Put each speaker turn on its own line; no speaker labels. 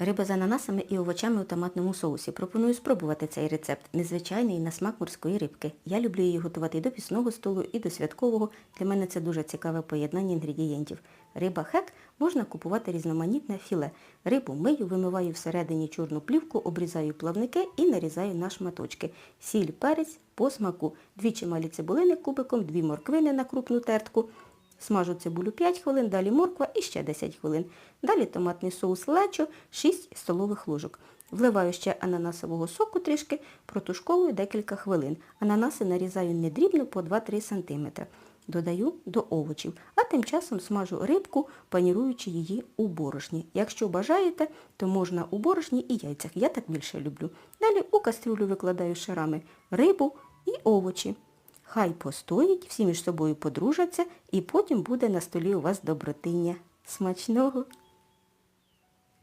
Риба з ананасами і овочами у томатному соусі. Пропоную спробувати цей рецепт. Незвичайний на смак морської рибки. Я люблю її готувати і до пісного столу, і до святкового. Для мене це дуже цікаве поєднання інгредієнтів. Риба хек можна купувати різноманітне філе. Рибу мию, вимиваю всередині чорну плівку, обрізаю плавники і нарізаю на шматочки. Сіль, перець по смаку. Дві чималі цибулини кубиком, дві морквини на крупну тертку. Смажу цибулю 5 хвилин, далі морква і ще 10 хвилин. Далі томатний соус лечо 6 столових ложок. Вливаю ще ананасового соку трішки, протушковую декілька хвилин. Ананаси нарізаю недрібно по 2-3 см. Додаю до овочів, а тим часом смажу рибку, паніруючи її у борошні. Якщо бажаєте, то можна у борошні і яйцях. Я так більше люблю. Далі у кастрюлю викладаю шарами рибу і овочі. Хай постоїть, всі між собою подружаться, і потім буде на столі у вас добротиня. Смачного!